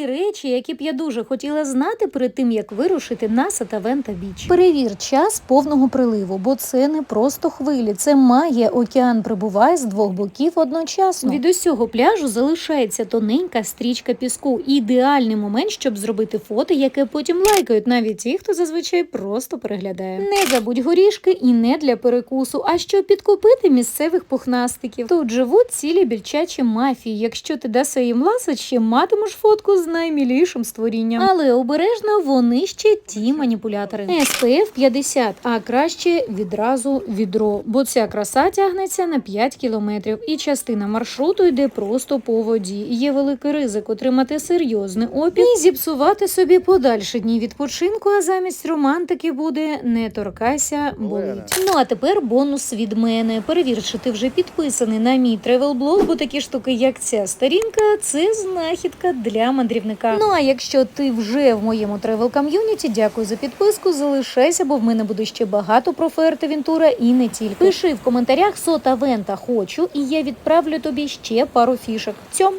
три речі, які б я дуже хотіла знати перед тим, як вирушити на Сатавента Біч. Перевір час повного приливу, бо це не просто хвилі, це магія. Океан прибуває з двох боків одночасно. Від усього пляжу залишається тоненька стрічка піску. Ідеальний момент, щоб зробити фото, яке потім лайкають навіть ті, хто зазвичай просто переглядає. Не забудь горішки і не для перекусу, а щоб підкупити місцевих пухнастиків. Тут живуть цілі більчачі мафії. Якщо ти даси їм ласощі, матимеш фотку з наймілішим створінням. Але обережно вони ще ті маніпулятори. SPF 50, а краще відразу відро, бо ця краса тягнеться на 5 кілометрів, і частина маршруту йде просто по воді. Є великий ризик отримати серйозний опік і зіпсувати собі подальші дні відпочинку. А замість романтики буде не торкайся, болить. Ну а тепер бонус від мене. Перевір, чи ти вже підписаний на мій тревел-блог, бо такі штуки, як ця сторінка, це знахідка для мандрівника. Ну а якщо ти вже в моєму тревел ком'юніті, дякую за підписку. Залишайся, бо в мене буде ще багато про Фертевентура і не тільки. Пиши в коментарях сота вента хочу, і я відправлю тобі ще пару фішок. Цьом.